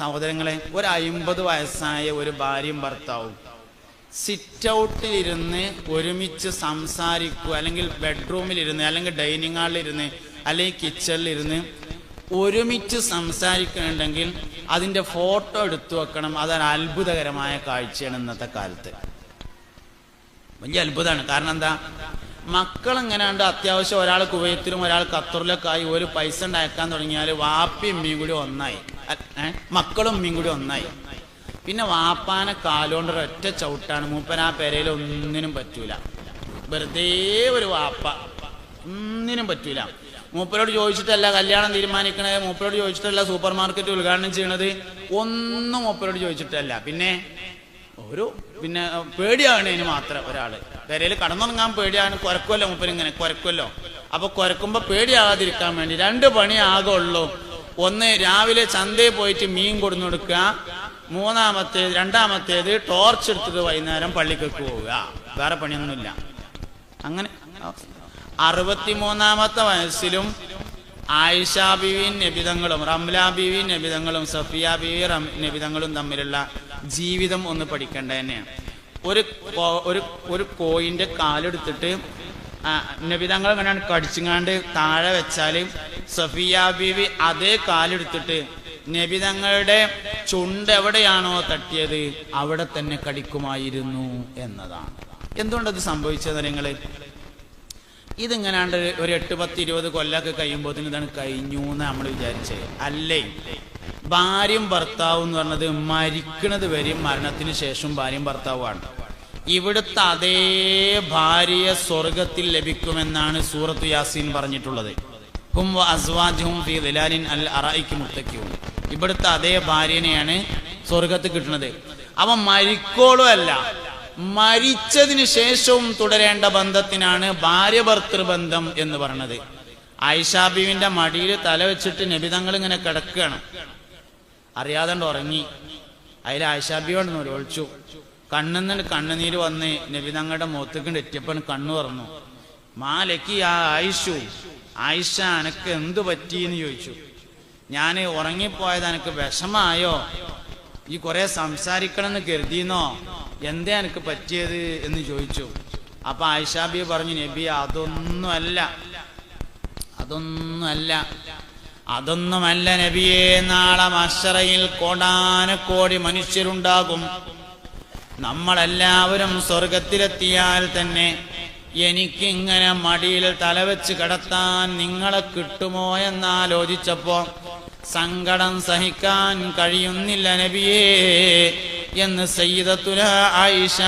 സഹോദരങ്ങളെ ഒരു അയിമ്പത് വയസ്സായ ഒരു ഭാര്യയും ഭർത്താവും സിറ്റ് ഔട്ടിലിരുന്ന് ഒരുമിച്ച് സംസാരിക്കുക അല്ലെങ്കിൽ ബെഡ്റൂമിലിരുന്ന് അല്ലെങ്കിൽ ഡൈനിങ് ഹാളിലിരുന്ന് അല്ലെങ്കിൽ കിച്ചണിലിരുന്ന് ഒരുമിച്ച് സംസാരിക്കുന്നുണ്ടെങ്കിൽ അതിന്റെ ഫോട്ടോ എടുത്തു വെക്കണം. അതൊരു അത്ഭുതകരമായ കാഴ്ചയാണ് ഇന്നത്തെ കാലത്ത്. വലിയ അത്ഭുതമാണ്. കാരണം എന്താ? മക്കൾ എങ്ങനെയാണ്ട് അത്യാവശ്യം ഒരാൾ കുവൈത്തിലും ഒരാൾ ഖത്തറിലൊക്കെ ആയി. ഒരു പൈസ ഉണ്ടാക്കാൻ തുടങ്ങിയാൽ വാപ്പി ഉമ്മയും കൂടി ഒന്നായി? മക്കളും ഉമ്മയും കൂടി ഒന്നായി. പിന്നെ വാപ്പാനെ കാലുകൊണ്ട് ഒറ്റ ചവിട്ടാണ്. മൂപ്പൻ ആ പെരയിൽ ഒന്നിനും പറ്റൂല. വെറുതെ ഒരു വാപ്പ. ഒന്നിനും പറ്റൂല. മൂപ്പരോട് ചോദിച്ചിട്ടല്ല കല്യാണം തീരുമാനിക്കണത്. മൂപ്പരോട് ചോദിച്ചിട്ടല്ല സൂപ്പർ മാർക്കറ്റ് ഉദ്ഘാടനം ചെയ്യണത്. ഒന്നും മൂപ്പരോട് ചോദിച്ചിട്ടല്ല. പിന്നെ ഒരു പിന്നെ പേടിയാകണേന് മാത്രം ഒരാൾ. പെരയിൽ കടന്നുറങ്ങാൻ പേടിയാണ്. കുരക്കുമല്ലോ മൂപ്പരിങ്ങനെ കുരക്കുമല്ലോ അപ്പൊ കുരക്കുമ്പോ പേടിയാകാതിരിക്കാൻ വേണ്ടി രണ്ട് പണി ആകെ ഉള്ളൂ. ഒന്ന് രാവിലെ ചന്തയിൽ പോയിട്ട് മീൻ കൊടുന്നു കൊടുക്കുക മൂന്നാമത്തേത് രണ്ടാമത്തേത് ടോർച്ച് എടുത്തിട്ട് വൈകുന്നേരം പള്ളിക്കൊക്കെ പോവുക. വേറെ പണിയൊന്നുമില്ല. അങ്ങനെ അറുപത്തിമൂന്നാമത്തെ വയസ്സിലും ആയിഷ ബിവിൻ നബിതങ്ങളും റംല ബിവിൻ നബിതങ്ങളും സഫിയ ബിവി നബിതങ്ങളും തമ്മിലുള്ള ജീവിതം ഒന്ന് പഠിക്കേണ്ട തന്നെയാണ്. ഒരു ഒരു ഒരു കോയിന്റെ കാലെടുത്തിട്ട് നബിതങ്ങൾ ഇങ്ങനെ കടിച്ചുങ്ങാണ്ട് താഴെ വെച്ചാൽ സഫിയ ബീവി അതേ കാലെടുത്തിട്ട് നബിതങ്ങളുടെ ചുണ്ട് എവിടെയാണോ തട്ടിയത് അവിടെ തന്നെ കടിക്കുമായിരുന്നു എന്നതാണ്. എന്തുകൊണ്ടത് സംഭവിച്ചത് നിങ്ങൾ ഇതിങ്ങനാണ്ട് ഒരു എട്ട് പത്ത് ഇരുപത് കൊല്ലമൊക്കെ കഴിയുമ്പോൾ ഇതാണ് കഴിഞ്ഞു എന്ന് നമ്മൾ വിചാരിച്ചത് അല്ലേ? ഭാര്യയും ഭർത്താവും എന്ന് പറഞ്ഞത് മരിക്കണത് വരെയും മരണത്തിന് ശേഷം ഭാര്യയും ഭർത്താവുമാണ്. ഇവിടുത്തെ അതേ ഭാര്യയെ സ്വർഗത്തിൽ ലഭിക്കുമെന്നാണ് സൂറത്ത് യാസീൻ പറഞ്ഞിട്ടുള്ളത്. ഹും അസ്വാജും അൽ അറായിക്ക് മുത്തക്കിയും ഇവിടുത്തെ അതേ ഭാര്യനെയാണ് സ്വർഗത്ത് കിട്ടുന്നത്. അവൻ മരിക്കോളും അല്ല മരിച്ചതിന് ശേഷവും തുടരേണ്ട ബന്ധത്തിനാണ് ഭാര്യ ഭർത്തൃബന്ധം എന്ന് പറഞ്ഞത്. ആയിഷാബീവിന്റെ മടിയിൽ തല വെച്ചിട്ട് നബിതങ്ങൾ ഇങ്ങനെ കിടക്കുകയാണ്. അറിയാതെ ഉറങ്ങി. അതിൽ ആയിഷാബിയോട് ഒളിച്ചു കണ്ണെന്നിട്ട് കണ്ണുനീര് വന്ന് നബിതങ്ങളുടെ മുഖത്തേക്ക് എത്തിയപ്പോൾ കണ്ണു പറഞ്ഞു മാലക്കി ആ ആയിഷു ആയിഷ എനക്ക് എന്തു പറ്റിയെന്ന് ചോദിച്ചു. ഞാൻ ഉറങ്ങിപ്പോയത് എനിക്ക് വിഷമായോ? ഈ കുറെ സംസാരിക്കണം എന്ന് കരുതിയെന്നോ? എന്താ എനിക്ക് പറ്റിയത്? എന്ന് ചോദിച്ചു. അപ്പൊ ആയിഷാബി പറഞ്ഞു നബി അതൊന്നുമല്ല. അതൊന്നുമല്ല. അതൊന്നുമല്ല നബിയെ. നാളെ മഷറയിൽ കോടാനക്കോടി മനുഷ്യരുണ്ടാകും. നമ്മളെല്ലാവരും സ്വർഗത്തിലെത്തിയാൽ തന്നെ എനിക്കിങ്ങനെ മടിയിൽ തലവെച്ച് കിടത്താൻ നിങ്ങളെ കിട്ടുമോ എന്നാലോചിച്ചപ്പോ സങ്കടം സഹിക്കാൻ കഴിയുന്നില്ല നബിയേ എന്ന് സയ്യിദത്തുല ആയിഷ.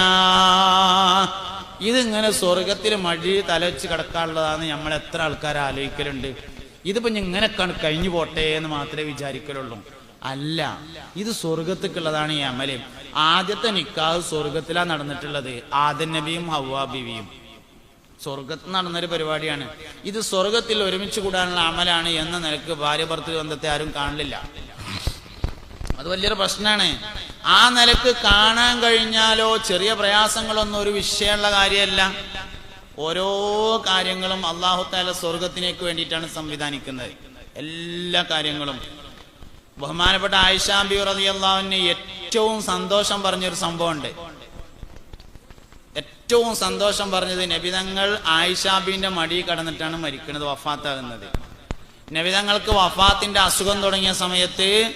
ഇതിങ്ങനെ സ്വർഗത്തിൽ മടി തലവെച്ച് കിടക്കാനുള്ളതാണ് നമ്മൾ എത്ര ആൾക്കാർ ആലോചിക്കലുണ്ട്. ഇതിപ്പോ ഇങ്ങനെ കഴിഞ്ഞു പോട്ടെ എന്ന് മാത്രമേ വിചാരിക്കലുള്ളൂ. അല്ല. ഇത് സ്വർഗത്തേക്കുള്ളതാണ് ഈ അമൽ. ആദ്യത്തെ നിക്കാഹ് സ്വർഗത്തിലാണ് നടന്നിട്ടുള്ളത്. ആദൻ നബിയും ഹവ്വാ ബിവിയും. സ്വർഗത്ത് നടന്നൊരു പരിപാടിയാണ്. ഇത് സ്വർഗത്തിൽ ഒരുമിച്ച് കൂടാനുള്ള അമലാണ് എന്ന നിലയ്ക്ക് ഭാര്യ ഭർത്തൃ ബന്ധത്തെ ആരും കാണില്ല. അത് വലിയൊരു പ്രശ്നമാണ് ആ നിലയ്ക്ക് കാണാൻ കഴിഞ്ഞാലോ ചെറിയ പ്രയാസങ്ങളൊന്നും ഒരു വിഷയമുള്ള കാര്യമല്ല. ഓരോ കാര്യങ്ങളും അള്ളാഹു താല സ്വർഗത്തിനേക്ക് വേണ്ടിയിട്ടാണ് സംവിധാനിക്കുന്നത്. എല്ലാ കാര്യങ്ങളും. ബഹുമാനപ്പെട്ട ആയിഷാബി റതിയല്ലാവിന് ഏറ്റവും സന്തോഷം പറഞ്ഞൊരു സംഭവമുണ്ട്. ഏറ്റവും സന്തോഷം പറഞ്ഞത് നബിതങ്ങൾ ആയിഷാബിന്റെ മടി കടന്നിട്ടാണ് മരിക്കുന്നത് വഫാത്താകുന്നത്. നബിതങ്ങൾക്ക് വഫാത്തിന്റെ അസുഖം തുടങ്ങിയ സമയത്ത്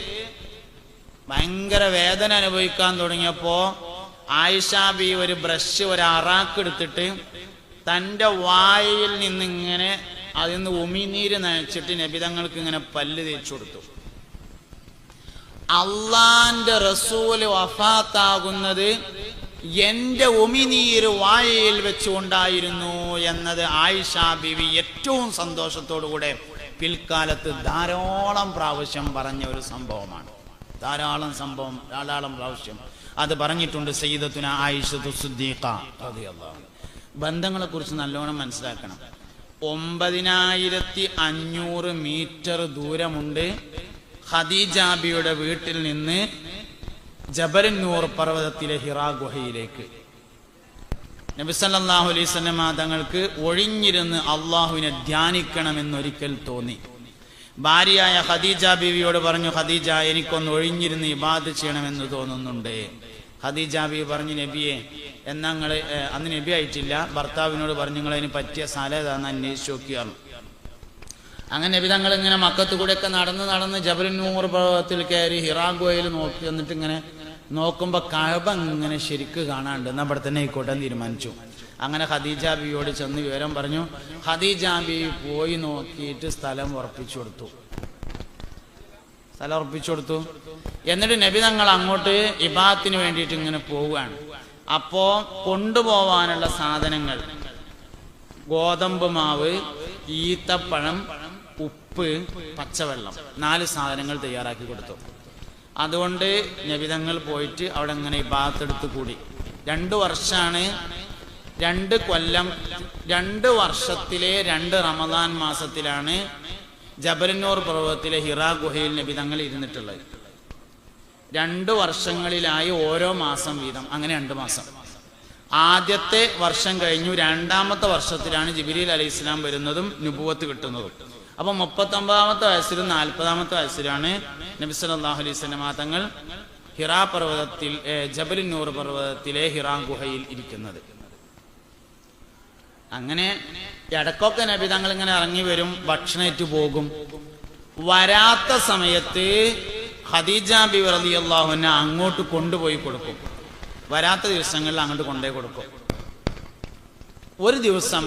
ഭയങ്കര വേദന അനുഭവിക്കാൻ തുടങ്ങിയപ്പോ ആയിഷാബി ഒരു ബ്രഷ് ഒരു അറാക്ക് എടുത്തിട്ട് തന്റെ വായിൽ നിന്നിങ്ങനെ അതിൽ നിന്ന് ഉമിനീര് നനച്ചിട്ട് നബിതങ്ങൾക്ക് ഇങ്ങനെ പല്ല് തേച്ചു കൊടുത്തു. അള്ളാന്റെ റസൂൽ വഫാത്താകുന്നത് എന്റെ ഉമിനീര് വായയിൽ വെച്ചുകൊണ്ടായിരുന്നു എന്നത് ആയിഷ ബിവി ഏറ്റവും സന്തോഷത്തോടുകൂടെ പിൽക്കാലത്ത് ധാരാളം പ്രാവശ്യം പറഞ്ഞ ഒരു സംഭവമാണ്. ധാരാളം സംഭവം ധാരാളം പ്രാവശ്യം. അത് പറഞ്ഞിട്ടുണ്ട് സയ്യിദത്തുന ആയിഷത്തു ബന്ധങ്ങളെ കുറിച്ച് നല്ലോണം മനസ്സിലാക്കണം. ഒമ്പതിനായിരത്തി അഞ്ഞൂറ് മീറ്റർ ദൂരമുണ്ട്. ഖദീജാബിയുടെ വീട്ടിൽ നിന്ന് ജബരന്നൂർ പർവതത്തിലെ ഹിറാ ഗുഹയിലേക്ക്. നബിസല്ലാഹു അലൈഹി തങ്ങൾക്ക് ഒഴിഞ്ഞിരുന്ന് അള്ളാഹുവിനെ ധ്യാനിക്കണമെന്നൊരിക്കൽ തോന്നി. ഭാര്യയായ ഖദീജ ബീവിയോട് പറഞ്ഞു ഖദീജ എനിക്കൊന്ന് ഒഴിഞ്ഞിരുന്ന് ഇബാദ് ചെയ്യണമെന്ന് തോന്നുന്നുണ്ട്. ഖദീജ ബീവി പറഞ്ഞു നബിയെ എന്നങ്ങൾ നിങ്ങൾ അന്ന് നബി ആയിട്ടില്ല. ഭർത്താവിനോട് പറഞ്ഞു നിങ്ങളതിന് പറ്റിയ സ്ഥലം ഏതാന്ന് അന്വേഷിച്ച് അങ്ങനെ വിധങ്ങൾ ഇങ്ങനെ മക്കത്ത് കൂടെയൊക്കെ നടന്ന് നടന്ന് ജബലുന്നൂർ പർവതത്തിൽ കയറി ഹിറാഗോയിൽ നോക്കി എന്നിട്ട് ഇങ്ങനെ നോക്കുമ്പോൾ കഴബ ഇങ്ങനെ ശരിക്ക് കാണാണ്ട്. എന്നാ ഇവിടെ തന്നെ ആയിക്കോട്ടെ തീരുമാനിച്ചു. അങ്ങനെ ഖദീജ ബിയോട് ചെന്ന് വിവരം പറഞ്ഞു. ഖദീജ പോയി നോക്കിയിട്ട് സ്ഥലം ഉറപ്പിച്ചു കൊടുത്തു. സ്ഥലം ഉറപ്പിച്ചു കൊടുത്തു. എന്നിട്ട് നബി തങ്ങൾ അങ്ങോട്ട് ഇബാത്തിന് വേണ്ടിയിട്ട് ഇങ്ങനെ പോവുകയാണ്. അപ്പോ കൊണ്ടുപോവാനുള്ള സാധനങ്ങൾ. ഗോതമ്പ് മാവ് ഈത്തപ്പഴം ഉപ്പ് പച്ചവെള്ളം നാല് സാധനങ്ങൾ തയ്യാറാക്കി കൊടുത്തു. അതുകൊണ്ട് നബിതങ്ങൾ പോയിട്ട് അവിടെ ഇങ്ങനെ ഇബാത്തെടുത്ത് കൂടി. രണ്ട് വർഷമാണ് രണ്ട് കൊല്ലം രണ്ട് വർഷത്തിലെ രണ്ട് റമദാൻ മാസത്തിലാണ് ജബലന്നൂർ പർവതത്തിലെ ഹിറ ഗുഹയിൽ നബിതങ്ങൾ ഇരുന്നിട്ടുള്ളത്. രണ്ട് വർഷങ്ങളിലായി ഓരോ മാസം വീതം അങ്ങനെ രണ്ട് മാസം. ആദ്യത്തെ വർഷം കഴിഞ്ഞു രണ്ടാമത്തെ വർഷത്തിലാണ് ജിബിരിൽ അലൈഹി ഇസ്ലാം വരുന്നതും നുപുവത്ത് കിട്ടുന്നതും. അപ്പൊ മുപ്പത്തൊമ്പതാമത്തെ വയസ്സിലും നാൽപ്പതാമത്തെ വയസ്സിലാണ് നബി സല്ലല്ലാഹു അലൈഹി വസല്ലമ തങ്ങൾ ഹിറാ പർവതത്തിൽ ജബലിന്നൂർ പർവതത്തിലെ ഹിറാ ഗുഹയിൽ ഇരിക്കുന്നത്. അങ്ങനെ ഇടക്കൊക്കെ നബി തങ്ങൾ ഇങ്ങനെ ഇറങ്ങി വരും ഭക്ഷണേറ്റ് പോകും. വരാത്ത സമയത്ത് ഖദീജ ബി റളിയല്ലാഹുവിനെ അങ്ങോട്ട് കൊണ്ടുപോയി കൊടുക്കും. വരാത്ത ദിവസങ്ങളിൽ അങ്ങോട്ട് കൊണ്ടുപോയി കൊടുക്കും. ഒരു ദിവസം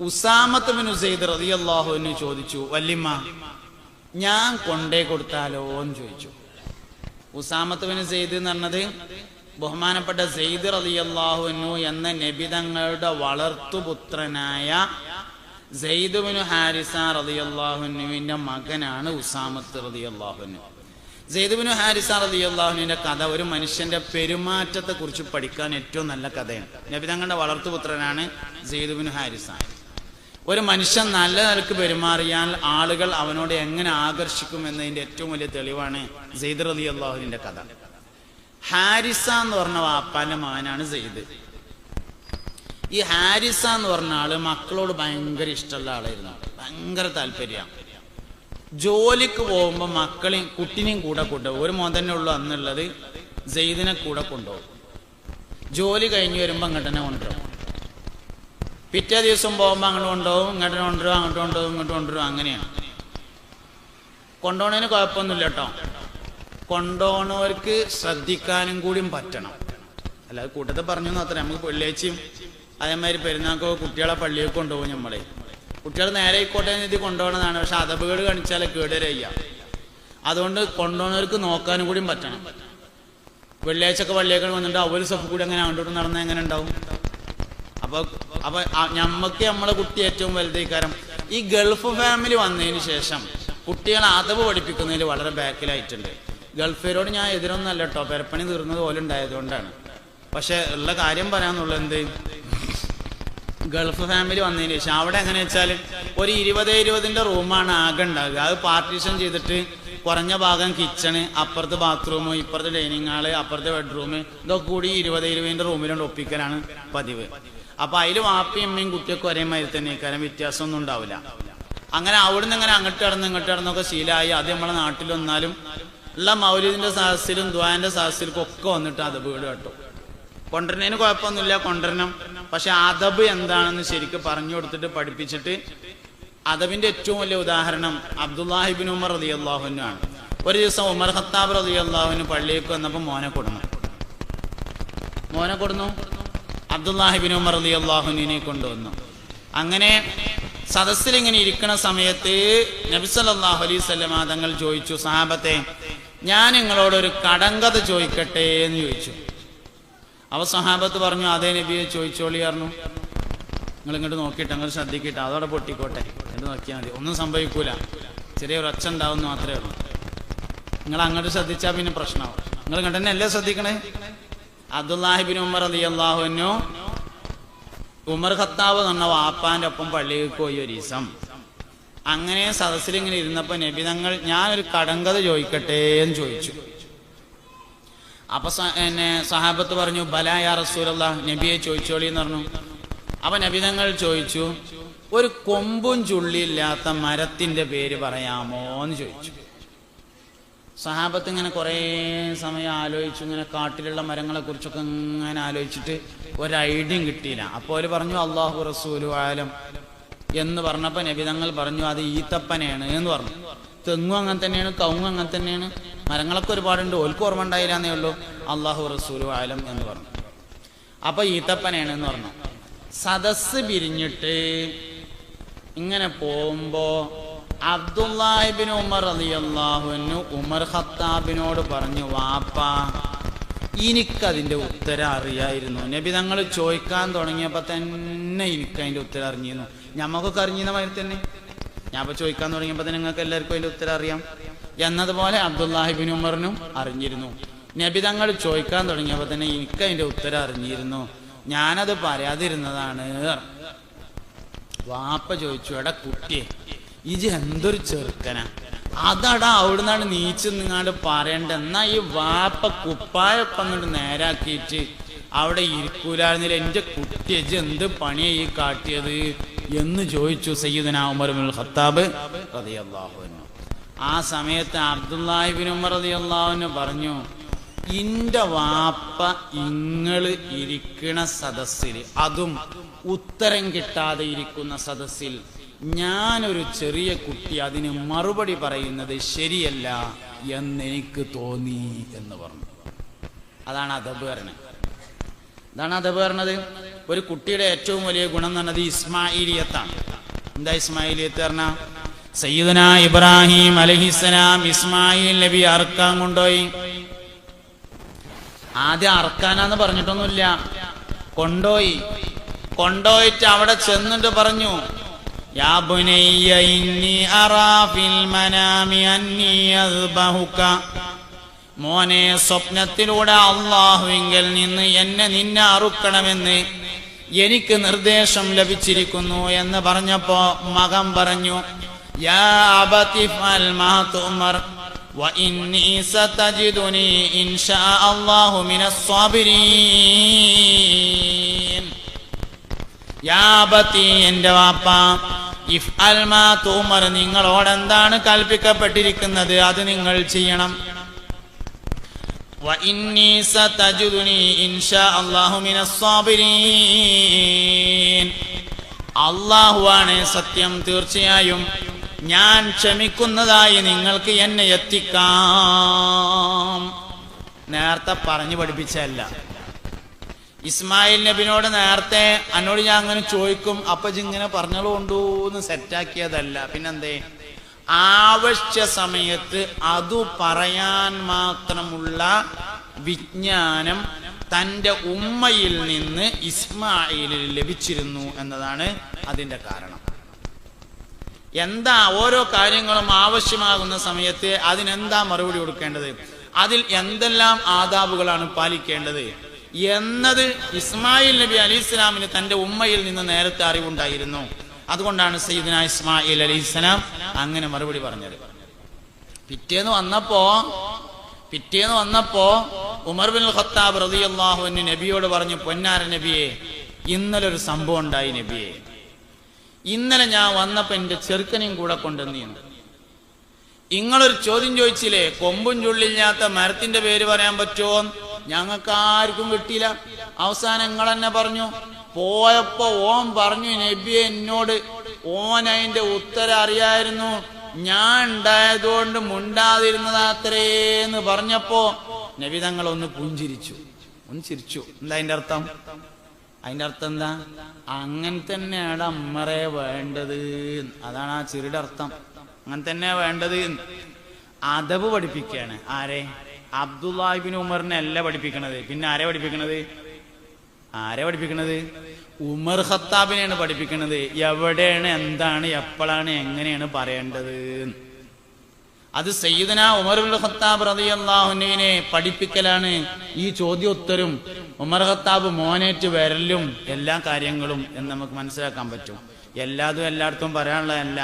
ഉസാമത്ത് ചോദിച്ചു വല്യമ്മ ഞാൻ കൊണ്ടേ കൊടുത്താലോ? എന്ന് ചോദിച്ചു. ഉസാമത്ത് ബിൻ സെയ്ദ് എന്ന് പറഞ്ഞത് ബഹുമാനപ്പെട്ട സെയ്ദ് റളിയല്ലാഹുവിനു എന്ന നബിതങ്ങളുടെ വളർത്തുപുത്രനായ സെയ്ദുബിനു ഹാരിസ ഹാരിസ അള്ളാഹുനുവിന്റെ മകനാണ് ഉസാമത്ത് റളിയല്ലാഹുവിന് അള്ളാഹുനു സെയ്ദുബിനു ഹാരിസ അള്ളാഹുനുവിന്റെ കഥ ഒരു മനുഷ്യന്റെ പെരുമാറ്റത്തെ കുറിച്ച് പഠിക്കാൻ ഏറ്റവും നല്ല കഥയാണ്. നബിതങ്ങളുടെ വളർത്തുപുത്രനാണ് സെയ്ദുബിനു ഹാരിസ. ഒരു മനുഷ്യൻ നല്ല നിലയ്ക്ക് പെരുമാറിയാൽ ആളുകൾ അവനോട് എങ്ങനെ ആകർഷിക്കും എന്നതിന്റെ ഏറ്റവും വലിയ തെളിവാണ് സെയ്ദ് റലി അള്ളാഹുവിന്റെ കഥ. ഹാരിസ എന്ന് പറഞ്ഞ വാപ്പാന്റെ മകനാണ് സെയ്ദ് ഈ ഹാരിസ എന്ന് പറഞ്ഞ ആൾ മക്കളോട് ഭയങ്കര ഇഷ്ടമുള്ള ആളായിരുന്നു. ഭയങ്കര താല്പര്യം ജോലിക്ക് പോകുമ്പോൾ മക്കളെയും കുട്ടിനെയും കൂടെ കൊണ്ടുപോകും. ഒരു മോതന്നെ ഉള്ളു അന്നുള്ളത് സെയ്ദിനെ കൂടെ കൊണ്ടുപോകും. ജോലി കഴിഞ്ഞ് വരുമ്പോൾ അങ്ങോട്ട് തന്നെ കൊണ്ടുപോകും പിറ്റേ ദിവസം പോകുമ്പോൾ അങ്ങോട്ട് കൊണ്ടുപോകും ഇങ്ങോട്ട് കൊണ്ടുവരും അങ്ങോട്ട് കൊണ്ടുപോകും ഇങ്ങോട്ട് കൊണ്ടുവരും അങ്ങനെയാണ്. കൊണ്ടുപോകണതിന് കുഴപ്പമൊന്നുമില്ല കേട്ടോ. കൊണ്ടുപോകണവർക്ക് ശ്രദ്ധിക്കാനും കൂടിയും പറ്റണം. അല്ലാതെ കൂട്ടത്തിൽ പറഞ്ഞു അത്ര നമുക്ക് വെള്ളിയാഴ്ചയും അതേമാതിരി പെരുന്നാക്കോ കുട്ടികളെ പള്ളിയിൽ കൊണ്ടുപോകും നമ്മളെ. കുട്ടികൾ നേരെ ആയിക്കോട്ടെ എന്ന് ഇത് കൊണ്ടുപോകണതാണ് പക്ഷെ അതപകേട് കാണിച്ചാലേ കേടുവരയ്യ അതുകൊണ്ട് കൊണ്ടുപോകുന്നവർക്ക് നോക്കാനും കൂടിയും പറ്റണം. വെള്ളിയാഴ്ച ഒക്കെ പള്ളിയൊക്കെ വന്നിട്ട് അവർ സഫ് കൂടി അങ്ങനെ അങ്ങോട്ട് നടന്നാൽ എങ്ങനെ ഉണ്ടാവും? അപ്പൊ അപ്പൊ ഞമ്മക്ക് നമ്മളെ കുട്ടി ഏറ്റവും വലുതേക്കാരം ഈ ഗൾഫ് ഫാമിലി വന്നതിന് ശേഷം കുട്ടികളെ അതവ് പഠിപ്പിക്കുന്നതിൽ വളരെ ബാക്കിലായിട്ടുണ്ട്. ഗൾഫുകാരോട് ഞാൻ എതിരൊന്നല്ല കേട്ടോ പെരപ്പണി തീർന്നത് പോലെ ഉണ്ടായതുകൊണ്ടാണ്. പക്ഷെ ഉള്ള കാര്യം പറയാന്നുള്ളത് എന്ത്? ഗൾഫ് ഫാമിലി വന്നതിന് ശേഷം. അവിടെ എങ്ങനെ വെച്ചാൽ ഒരു ഇരുപത് ഇരുപതിന്റെ റൂമാണ് ആകെ ഉണ്ടാകുക അത് പാർട്ടീഷൻ ചെയ്തിട്ട് കുറഞ്ഞ ഭാഗം കിച്ചണ് അപ്പുറത്ത് ബാത്റൂം ഇപ്പുറത്തെ ഡൈനിങ് ഹാൾ അപ്പുറത്തെ ബെഡ്റൂം ഇതൊക്കെ കൂടി ഇരുപത് ഇരുപതിന്റെ റൂമിലുണ്ട് ഒപ്പിക്കലാണ് പതിവ്. അപ്പൊ അതിൽ വാപ്പയും അമ്മയും കുട്ടിയൊക്കെ ഒരേ മാതിരി തന്നെ കാരണം വ്യത്യാസമൊന്നും ഉണ്ടാവില്ല. അങ്ങനെ അവിടുന്ന് ഇങ്ങനെ അങ്ങോട്ട് കടന്ന് ഇങ്ങോട്ട് കടന്നൊക്കെ ശീലമായി അത് നമ്മളെ നാട്ടിൽ വന്നാലും ഉള്ള മൗലിദിന്റെ സഹസിലും ദ്വാന്റെ സഹസിലും ഒക്കെ വന്നിട്ട് അത് വീട് കേട്ടോ. കൊണ്ടുവരുന്നതിന് കുഴപ്പമൊന്നുമില്ല കൊണ്ടുവരണം പക്ഷെ അതബ് എന്താണെന്ന് ശരിക്കും പറഞ്ഞു കൊടുത്തിട്ട് പഠിപ്പിച്ചിട്ട് അതബിന്റെ ഏറ്റവും വലിയ ഉദാഹരണം അബ്ദുല്ലാഹിബിൻ ഉമർ റതി അള്ളാഹുനാണ് ഒരു ദിവസം ഉമർ ഖത്താബ് റതി അള്ളാഹുവിന് പള്ളിയിലേക്ക് വന്നപ്പോൾ മോനെ കൊടുന്നു. മോനെ കൊടുന്നു. അബ്ദുല്ലാഹിബിൻ ഉമർ അലി അള്ളാഹുനെ കൊണ്ടുവന്നു. അങ്ങനെ സദസ്സിൽ ഇങ്ങനെ ഇരിക്കുന്ന സമയത്ത് നബിസല്ലാഹു അലൈഹി സ്വലമ തങ്ങൾ ചോദിച്ചു സഹാബത്തെ ഞാൻ നിങ്ങളോട് ഒരു കടങ്കഥ ചോദിക്കട്ടെ എന്ന് ചോദിച്ചു. അവ സഹാബത്ത് പറഞ്ഞു അതേ നബിയെ ചോദിച്ചോളി പറഞ്ഞു. നിങ്ങൾ ഇങ്ങോട്ട് നോക്കിയിട്ട് അങ്ങോട്ട് ശ്രദ്ധിക്കട്ടെ അതോടെ പൊട്ടിക്കോട്ടെ. എന്ന് നോക്കിയാൽ മതി. ഒന്നും സംഭവിക്കൂല. ചെറിയൊരു അച്ഛൻ ഉണ്ടാവുമെന്ന് മാത്രമേ ഉള്ളൂ. നിങ്ങൾ അങ്ങോട്ട് ശ്രദ്ധിച്ചാൽ പിന്നെ പ്രശ്നമാവും. നിങ്ങൾ ഇങ്ങോട്ട് തന്നെ അല്ലേ ശ്രദ്ധിക്കണേ? അബ്ദുല്ലാഹിബിൻ ഉമർ അലി അള്ളാഹുനു ഉമർ ഖത്താവ് എന്ന വാപ്പാന്റെ ഒപ്പം പള്ളിയിൽ പോയി ഒരു ദിവസം. അങ്ങനെ സദസ്സിൽ ഇങ്ങനെ ഇരുന്നപ്പോ നബി തങ്ങൾ ഞാൻ ഞാനൊരു കടങ്കഥ ചോദിക്കട്ടെ എന്ന് ചോദിച്ചു. അപ്പൊ എന്നെ സഹാബത്ത് പറഞ്ഞു ബലായ റസൂലല്ല നബിയെ ചോദിച്ചോളി എന്ന് പറഞ്ഞു. അപ്പൊ നബി തങ്ങൾ ചോദിച്ചു ഒരു കൊമ്പും ചുള്ളിയില്ലാത്ത മരത്തിന്റെ പേര് പറയാമോ എന്ന് ചോദിച്ചു. സഹാബത്ത് ഇങ്ങനെ കുറേ സമയം ആലോചിച്ചു ഇങ്ങനെ കാട്ടിലുള്ള മരങ്ങളെക്കുറിച്ചൊക്കെ ഇങ്ങനെ ആലോചിച്ചിട്ട് ഒരു ഐഡിയയും കിട്ടിയില്ല. അപ്പോൾ അവർ പറഞ്ഞു അള്ളാഹു റസൂലു ആലം. എന്ന് പറഞ്ഞപ്പോൾ നബിതങ്ങൾ പറഞ്ഞു അത് ഈത്തപ്പനയാണ് എന്ന് പറഞ്ഞു. തെങ്ങും അങ്ങനെ തന്നെയാണ് കവുങ്ങും അങ്ങനെ തന്നെയാണ്. മരങ്ങളൊക്കെ ഒരുപാടുണ്ട് ഓൽക്ക് ഓർമ്മ ഉണ്ടായില്ലാന്നേ ഉള്ളൂ. അള്ളാഹു റസൂലു ആലം എന്ന് പറഞ്ഞു. അപ്പോൾ ഈത്തപ്പനയാണ് എന്ന് പറഞ്ഞു. സദസ് പിരിഞ്ഞിട്ട് ഇങ്ങനെ പോകുമ്പോ അബ്ദുല്ലാഹിബിൻ ഉമർ അലിയല്ലാഹുനു ഉമർ ഖത്താബിനോട് പറഞ്ഞു വാപ്പ എനിക്കതിന്റെ ഉത്തരം അറിയായിരുന്നു. നബി തങ്ങൾ ചോദിക്കാൻ തുടങ്ങിയപ്പോൾ തന്നെ എനിക്ക് അതിന്റെ ഉത്തരം അറിഞ്ഞിരുന്നു. ഞമ്മക്കൊക്കെ അറിഞ്ഞിരുന്ന മാതിരി തന്നെ. ഞാൻ ഇപ്പൊ ചോദിക്കാൻ തുടങ്ങിയപ്പോൾ തന്നെ നിങ്ങൾക്ക് എല്ലാവർക്കും അതിന്റെ ഉത്തരം അറിയാം. എന്നതുപോലെ അബ്ദുല്ലാഹിബിൻ ഉമറിനും അറിഞ്ഞിരുന്നു. നബി തങ്ങൾ ചോദിക്കാൻ തുടങ്ങിയപ്പോൾ തന്നെ എനിക്ക് അതിന്റെ ഉത്തരം അറിഞ്ഞിരുന്നു. ഞാനത് പറയാതിരുന്നതാണ്. വാപ്പ ചോദിച്ചു എടാ കുട്ടിയെ ഇജ് എന്തൊരു ചെറുക്കനാ. അതടാ അവിടുന്നാണ് നീച്ച് നിങ്ങാണ്ട് പറയണ്ട. എന്നാ ഈ വാപ്പ കുപ്പായൊക്കെ അങ്ങോട്ട് നേരാക്കിയിട്ട് അവിടെ ഇരിക്കൂലായിരുന്നില്ല? എന്റെ കുട്ടി അജ് എന്ത് പണിയാ ഈ കാട്ടിയത്? എന്ന് ചോദിച്ചു സയ്യിദന ആ സമയത്ത് അബ്ദുല്ലാഹിബിൻ ഉമർ പറഞ്ഞു ഇന്റെ വാപ്പ ഇങ്ങൾ ഇരിക്കണ സദസ്സിൽ അതും ഉത്തരം കിട്ടാതെ ഇരിക്കുന്ന സദസ്സിൽ ഞാനൊരു ചെറിയ കുട്ടി അതിന് മറുപടി പറയുന്നത് ശരിയല്ല എന്നെനിക്ക് തോന്നി എന്ന് പറഞ്ഞു. അതാണ് അധപകരണം പറഞ്ഞത്. ഇതാണ് അദബ് പറഞ്ഞത്. ഒരു കുട്ടിയുടെ ഏറ്റവും വലിയ ഗുണം എന്ന് പറഞ്ഞത് ഇസ്മായിലിയത്താണ് എന്താ ഇസ്മായിലിയത്ത് പറഞ്ഞ? സയ്യിദന ഇബ്രാഹിം അലഹിസലാം ഇസ്മായിൽ നബി അറക്കാൻ കൊണ്ടുപോയി. ആദ്യം അറക്കാനാന്ന് പറഞ്ഞിട്ടൊന്നുമില്ല. കൊണ്ടോയി കൊണ്ടോയിട്ട് അവിടെ ചെന്നിട്ട് പറഞ്ഞു യാ ബുനയ്യ ഇന്നി അറാ ഫിൽ മനാമി അന്നി അദ്ബഹുക മോനെ സ്വപ്നത്തിലൂടെ അള്ളാഹുവിങ്കൽ നിന്ന് എന്നെ നിന്നെ അറുക്കണമെന്ന് എനിക്ക് നിർദ്ദേശം ലഭിച്ചിരിക്കുന്നു എന്ന് പറഞ്ഞപ്പോ മകൻ പറഞ്ഞു യാ അബതി ഫൽ മാ തുമർ وإني ستجدني إن شاء الله من الصابرين യാ ബത്തി എന്റെ വാപ്പ ഇഫ് അൽമാ തൂമർ നിങ്ങളോട് എന്താണ് കൽപ്പിക്കപ്പെട്ടിരിക്കുന്നത്? അത് നിങ്ങൾ ചെയ്യണം. അള്ളാഹുവാണ് സത്യം തീർച്ചയായും ഞാൻ ക്ഷമിക്കുന്നതായി നിങ്ങൾക്ക് എന്നെ എത്തിക്കാം. നേരത്തെ പറഞ്ഞു പഠിപ്പിച്ചല്ല ഇസ്മായിൽ നബിനോട് നേരത്തെ എന്നോട് ഞാൻ അങ്ങനെ ചോദിക്കും അപ്പൊ ഇങ്ങനെ പറഞ്ഞതുകൊണ്ടൂന്ന് സെറ്റാക്കിയതല്ല. പിന്നെന്തേ? ആവശ്യ സമയത്ത് അതു പറയാൻ മാത്രമുള്ള വിജ്ഞാനം തന്റെ ഉമ്മയിൽ നിന്ന് ഇസ്മായിലിൽ ലഭിച്ചിരുന്നു എന്നതാണ് അതിന്റെ കാരണം. എന്താ ഓരോ കാര്യങ്ങളും ആവശ്യമാകുന്ന സമയത്ത് അതിനെന്താ മറുപടി കൊടുക്കേണ്ടത്? അതിൽ എന്തെല്ലാം ആദാബുകളാണ് പാലിക്കേണ്ടത്? എന്നത് ഇസ്മായിൽ നബി അലി ഇസ്ലാമിന് തന്റെ ഉമ്മയിൽ നിന്ന് നേരത്തെ അറിവുണ്ടായിരുന്നു. അതുകൊണ്ടാണ് സയ്യിദിന ഇസ്മായിൽ അലി ഇസ്ലാം അങ്ങനെ മറുപടി പറഞ്ഞത്. പിറ്റേന്ന് വന്നപ്പോ പിറ്റേന്ന് വന്നപ്പോ ഉമർ ബിൻ ഖത്താബ് റതി നബിയോട് പറഞ്ഞു പൊന്നാര നബിയെ ഇന്നലെ ഒരു സംഭവം ഉണ്ടായി നബിയെ. ഇന്നലെ ഞാൻ വന്നപ്പോ എന്റെ ചെറുക്കനെയും കൂടെ കൊണ്ടുവന്നിരുന്നു. നിങ്ങളൊരു ചോദ്യം ചോദിച്ചില്ലേ കൊമ്പും ചുള്ളില്ലാത്ത മരത്തിന്റെ പേര് പറയാൻ പറ്റുമോ ഞങ്ങൾക്ക് ആർക്കും കിട്ടിയില്ല. അവസാനം നിങ്ങൾ തന്നെ പറഞ്ഞു പോയപ്പോ ഓം പറഞ്ഞു നബി എന്നോട് ഓൻ അതിന്റെ ഉത്തരം അറിയായിരുന്നു. ഞാൻ ഉണ്ടായതുകൊണ്ട് മുണ്ടാതിരുന്നതാത്രേന്ന് പറഞ്ഞപ്പോ നബി തങ്ങൾ ഒന്ന് പുഞ്ചിരിച്ചു. ഒന്ന് ചിരിച്ചു എന്താ അതിന്റെ അർത്ഥം? അതിന്റെ അർത്ഥം എന്താ? അങ്ങനെ തന്നെയാണ് അമ്മറെ വേണ്ടത്. അതാണ് ആ ചിരിയുടെ അർത്ഥം. അങ്ങനെ തന്നെ വേണ്ടത്. അതവ് പഠിപ്പിക്കുകയാണ്. ആരെ? അബ്ദുല്ലാഹിബിൻ ഉമറിനെ അല്ല പഠിപ്പിക്കണത്. പിന്നെ ആരെ പഠിപ്പിക്കണത്? ആരെ പഠിപ്പിക്കണത്? ഉമർ ഖത്താബിനെയാണ് പഠിപ്പിക്കണത്. എവിടെയാണ് എന്താണ് എപ്പോഴാണ് എങ്ങനെയാണ് പറയേണ്ടത്? അത് സയ്യിദന ഉമർ ഖത്താബ് റളിയല്ലാഹുവിനെ പഠിപ്പിക്കലാണ് ഈ ചോദ്യോത്തരം ഉമർ ഖത്താബ് മോനേറ്റ് വരലും എല്ലാ കാര്യങ്ങളും എന്ന് നമുക്ക് മനസ്സിലാക്കാൻ പറ്റും. എല്ലാതും എല്ലായിടത്തും പറയാനുള്ളതല്ല.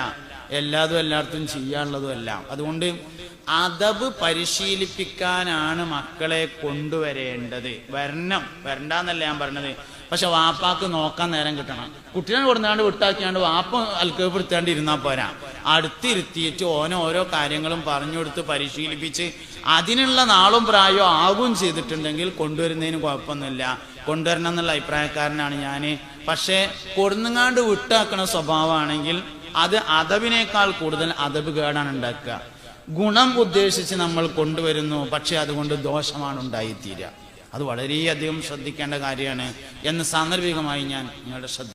എല്ലാതും എല്ലായിടത്തും ചെയ്യാനുള്ളതും എല്ലാം. അതുകൊണ്ട് അതബ് പരിശീലിപ്പിക്കാനാണ് മക്കളെ കൊണ്ടുവരേണ്ടത്. വരണം. വരണ്ടെന്നല്ല ഞാൻ പറഞ്ഞത്. പക്ഷെ വാപ്പാക്ക് നോക്കാൻ നേരം കിട്ടണം. കുട്ടീനെ കൊടുന്നാണ്ട് വിട്ടാക്കിയാണ്ട് വാപ്പ അൽക്കപ്പെടുത്താണ്ട് ഇരുന്നാൽ പോരാ. അടുത്തിരുത്തിയിട്ട് ഓന ഓരോ കാര്യങ്ങളും പറഞ്ഞു കൊടുത്ത് പരിശീലിപ്പിച്ച് അതിനുള്ള നാളും പ്രായവും ആകും ചെയ്തിട്ടുണ്ടെങ്കിൽ കൊണ്ടുവരുന്നതിന് കുഴപ്പമൊന്നുമില്ല. കൊണ്ടുവരണം എന്നുള്ള അഭിപ്രായക്കാരനാണ് ഞാൻ പക്ഷേ കൊടുന്നങ്ങാണ്ട് വിട്ടാക്കണ സ്വഭാവമാണെങ്കിൽ അത് അതവിനേക്കാൾ കൂടുതൽ അതബ് കേടാണ് ഉണ്ടാക്കുക. ഗുണം ഉദ്ദേശിച്ച് നമ്മൾ കൊണ്ടുവരുന്നു പക്ഷെ അതുകൊണ്ട് ദോഷമാണ് ഉണ്ടായിത്തീരുക. അത് വളരെയധികം ശ്രദ്ധിക്കേണ്ട കാര്യമാണ് എന്ന് സാന്ദർഭികമായി ഞാൻ നിങ്ങളുടെ ശ്രദ്ധ